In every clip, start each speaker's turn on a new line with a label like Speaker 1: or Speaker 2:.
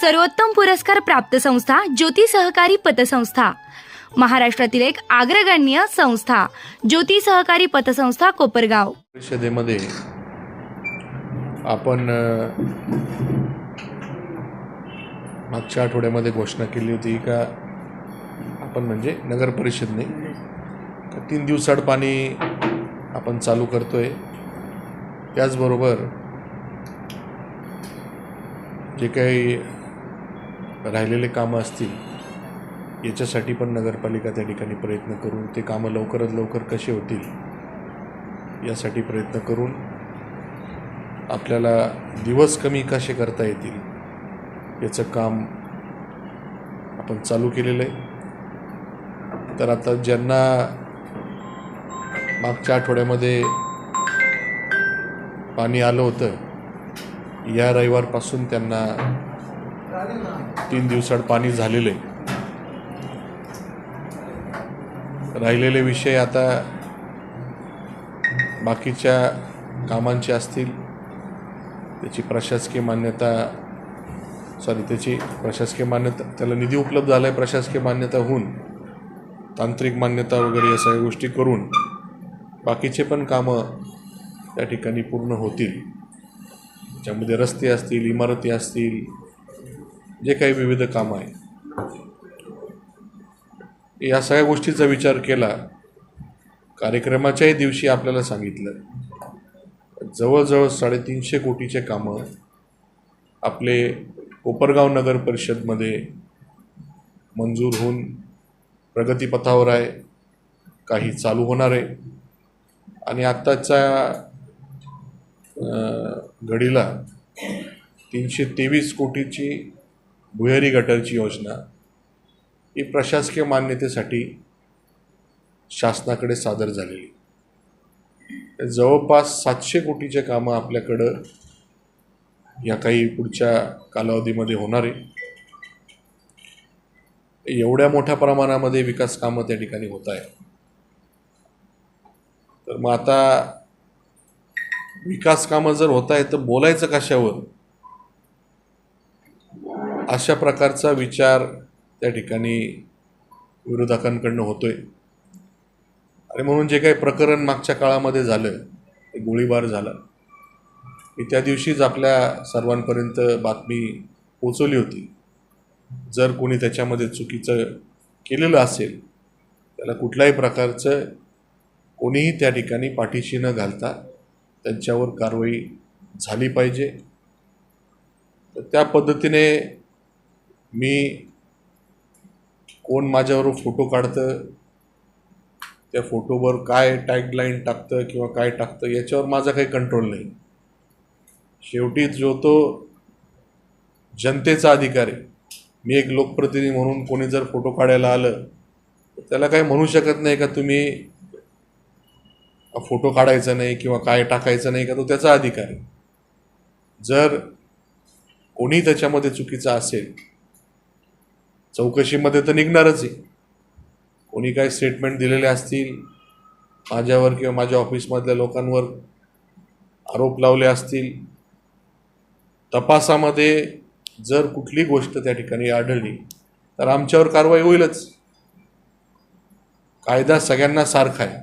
Speaker 1: सर्वोत्तम पुरस्कार प्राप्त संस्था ज्योती सहकारी पतसंस्था. महाराष्ट्रातील एक अग्रगण्य संस्था ज्योती सहकारी पतसंस्था कोपरगाव.
Speaker 2: परिषदेमध्ये आपण मागच्या आठवड्यामध्ये घोषणा केली होती का आपण म्हणजे नगर परिषदने. तीन दिवसाड पाणी आपण चालू करतोय. त्याचबरोबर जे काही राहिलेले कामं असतील याच्यासाठी पण नगरपालिका त्या ठिकाणी प्रयत्न करून ते कामं लवकरात लवकर कसे होतील यासाठी प्रयत्न करून आपल्याला दिवस कमी कसे करता येतील याचं काम आपण चालू केलेलं आहे. तर आता ज्यांना मागच्या आठवड्यामध्ये पाणी आलं होतं या रविवारपासून त्यांना तीन दिवसाड पाणी झालेलं आहे. राहिलेले विषय आता बाकीच्या कामांचे असतील त्याची प्रशासकीय मान्यता सॉरी त्याची प्रशासकीय मान्यता त्याला निधी उपलब्ध झाला आहे प्रशासकीय मान्यता होऊन तांत्रिक मान्यता वगैरे या सगळ्या गोष्टी करून बाकीचे पण कामं त्या ठिकाणी पूर्ण होतील. ज्यामध्ये रस्ते असतील इमारती असतील जे काही विविध कामं आहे या सगळ्या गोष्टीचा विचार केला कार्यक्रमाच्याही दिवशी आपल्याला सांगितलं जवळजवळ साडेतीनशे कोटीचे कामं आपले कोपरगाव नगर परिषदमध्ये मंजूर होऊन प्रगतीपथावर आहे काही चालू होणार आहे. आणि आत्ताच्या घडीला तीनशे तेवीस कोटीची भुयारी गटारची योजना ही प्रशासकीय मान्यतेसाठी शासनाकडे सादर झालेली. जवळपास सातशे कोटीचे कामं आपल्याकडं या काही पुढच्या कालावधीमध्ये होणार आहे. एवढ्या मोठ्या प्रमाणामध्ये विकास कामं त्या ठिकाणी होत आहे तर मग आता विकास कामं जर होत आहे तर बोलायचं कशावर? अशा प्रकारचा विचार त्या ठिकाणी विरोधकांकडनं आहे आणि म्हणून जे काही प्रकरण मागच्या काळामध्ये झालं ते गोळीबार झाला. मी त्या दिवशीच आपल्या सर्वांपर्यंत बातमी पोचवली होती. जर कोणी त्याच्यामध्ये चुकीचं केलेलं असेल त्याला कुठल्याही प्रकारचं कोणीही त्या ठिकाणी पाठीशी न घालता त्यांच्यावर कारवाई झाली पाहिजे. तर त्या पद्धतीने मी कोण माझ्यावर फोटो काढतं त्या फोटोवर काय टॅगलाईन टाकतं किंवा काय टाकतं याच्यावर माझा काही कंट्रोल नाही. शेवटी जो तो जनतेचा अधिकार आहे. मी एक लोकप्रतिनिधी म्हणून कोणी जर फोटो काढायला आलं तर त्याला काही म्हणू शकत नाही का तुम्ही फोटो काढायचा नाही किंवा काय टाकायचं नाही का तो त्याचा अधिकार आहे. जर कोणी त्याच्यामध्ये चुकीचं असेल चौकशीमध्ये तर निघणारच आहे. कोणी काही स्टेटमेंट दिलेले असतील माझ्यावर किंवा माझ्या ऑफिसमधल्या लोकांवर आरोप लावले असतील तपासामध्ये जर कुठली गोष्ट त्या ठिकाणी आढळली तर आमच्यावर कारवाई होईलच. कायदा सगळ्यांना सारखा आहे.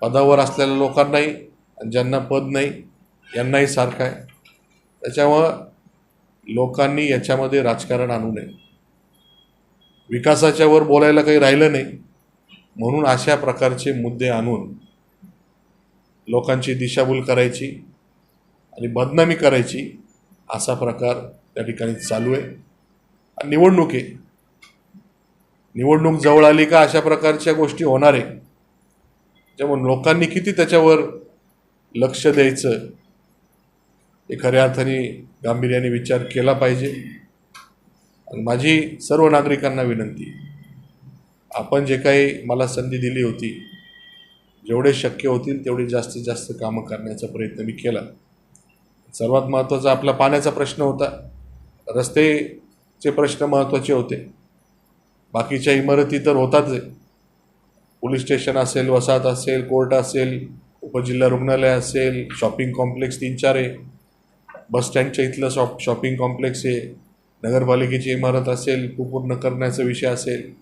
Speaker 2: पदावर असलेल्या लोकांनाही आणि ज्यांना पद नाही यांनाही सारखा आहे. त्याच्यामुळं लोकांनी याच्यामध्ये राजकारण आणू नये. विकासाच्या वर बोलायला काही राहिलं नाही. म्हणून अशा प्रकारचे मुद्दे आणून लोकांची दिशाभूल करायची आणि बदनामी करायची असा प्रकार त्या ठिकाणी चालू आहे. आणि निवडणूक आहे. निवडणूक जवळ आली का अशा प्रकारच्या गोष्टी होणार आहे. त्यामुळे लोकांनी किती त्याच्यावर लक्ष द्यायचं हे खऱ्या अर्थाने गांभीर्याने विचार केला पाहिजे. आणि माझी सर्व नागरिकांना विनंती आपण जे काही मला संधी दिली होती जेवढे शक्य होतील तेवढे जास्तीत जास्त कामं करण्याचा प्रयत्न मी केला. सर्वात महत्त्वाचा आपला पाण्याचा प्रश्न होता. रस्तेचे प्रश्न महत्त्वाचे होते. बाकीच्या इमारती तर होताच आहे पोलीस स्टेशन असेल वसाहत असेल कोर्ट असेल उपजिल्हा रुग्णालय असेल शॉपिंग कॉम्प्लेक्स तीन चार आहे. बस स्टँडच्या इथलं शॉप शॉपिंग कॉम्प्लेक्स आहे नगरपालिकेची इमारत असेल पूर्ण करण्याचा विषय असेल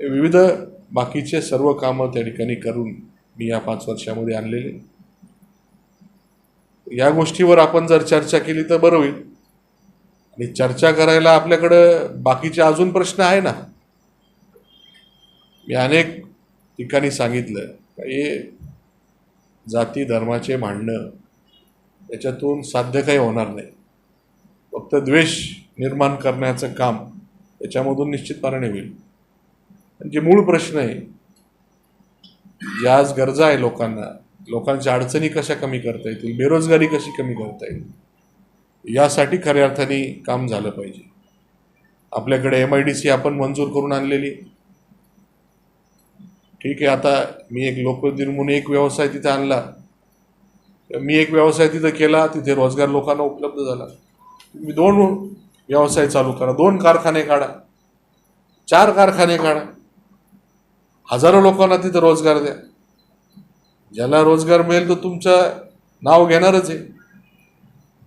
Speaker 2: हे विविध बाकीचे सर्व कामं त्या ठिकाणी करून मी या पाच वर्षामध्ये आणलेले. या गोष्टीवर आपण जर चर्चा केली तर बरं होईल. आणि चर्चा करायला आपल्याकडं बाकीचे अजून प्रश्न आहे ना? मी अनेक ठिकाणी सांगितलं. हे जाती धर्माचे भांडणं याच्यातून साध्य काही होणार नाही. फक्त द्वेष निर्माण करण्याचं काम त्याच्यामधून निश्चितपणाने होईल. जे मूळ प्रश्न आहे ज्या आज गरजा आहे लोकांना लोकांच्या अडचणी कशा कमी करता येतील बेरोजगारी कशी कमी करता येईल यासाठी खऱ्या अर्थाने काम झालं पाहिजे. आपल्याकडे एम आय डी सी आपण मंजूर करून आणलेली. ठीक आहे आता मी एक लोकप्रतिनिधी म्हणून एक व्यवसाय तिथे आणला. मी एक व्यवसाय तिथं केला तिथे रोजगार लोकांना उपलब्ध झाला. तुम्ही दोन व्यवसाय चालू करा. दोन कारखाने काढा. चार कारखाने काढा. हजारो लोकांना तिथं रोजगार द्या. ज्याला रोजगार मिळेल तो तुमचं नाव घेणारच आहे.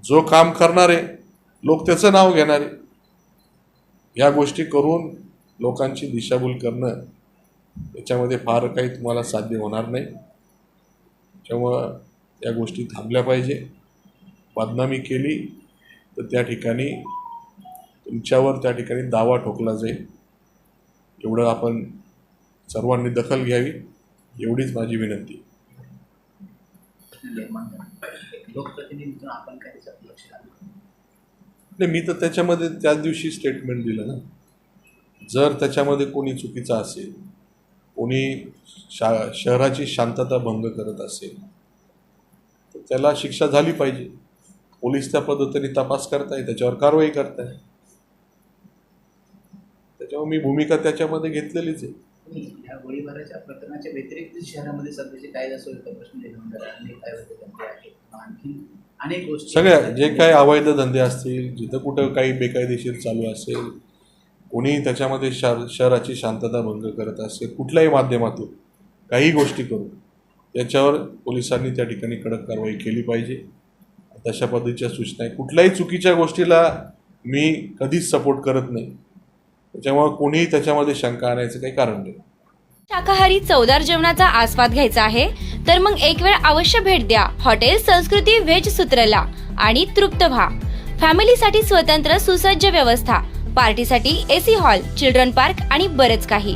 Speaker 2: जो काम करणार आहे लोक त्याचं नाव घेणार. आहे या गोष्टी करून लोकांची दिशाभूल करणं याच्यामध्ये फार काही तुम्हाला साध्य होणार नाही. त्यामुळं या गोष्टी थांबल्या पाहिजे. बदनामी केली तर त्या ठिकाणी तुमच्यावर त्या ठिकाणी दावा ठोकला जाईल. एवढं आपण सर्वांनी दखल घ्यावी एवढीच माझी विनंती. नाही मी तर त्याच्यामध्ये त्याच दिवशी स्टेटमेंट दिलं ना. जर त्याच्यामध्ये कोणी चुकीचा असेल कोणी शा शहराची शांतता भंग करत असेल त्याला शिक्षा झाली पाहिजे. पोलीस त्या पद्धतीने तपास करताय त्याच्यावर कारवाई करताय त्याच्यामुळे मी भूमिका त्याच्यामध्ये घेतलेलीच आहे.
Speaker 3: या गोळीबाराच्या प्रकरणाच्या व्यतिरिक्त शहरामध्ये सध्याचे कायदा सुव्यवस्था प्रश्न निर्माण झाला अनेक अवैध धंदे आहेत. आणखी अनेक गोष्टी
Speaker 2: सगळ्या जे काही अवैध धंदे असतील जिथं कुठं काही बेकायदेशीर चालू असेल कोणी त्याच्यामध्ये शहर शहराची शांतता भंग करत असेल कुठल्याही माध्यमातून काही गोष्टी करून. याच्यावर पोलिसांनी त्या ठिकाणी कडक कारवाई केली पाहिजे. तशा पद्धतीच्या सूचना आहे कुठल्याही चुकीच्या गोष्टीला मी कधीच सपोर्ट करत नाही. त्याच्यामुळे कोणीही त्याच्यामध्ये शंका आणायचं काही कारण नाही.
Speaker 1: शाकाहारी चवदार जेवणाचा आस्वाद घ्यायचा आहे तर मग एक वेळ अवश्य भेट द्या. हॉटेल संस्कृती व्हेज सूत्रला आणि तृप्त व्हा. फॅमिलीसाठी स्वतंत्र सुसज्ज व्यवस्था. पार्टीसाठी एसी हॉल चिल्ड्रन पार्क आणि बरेच काही.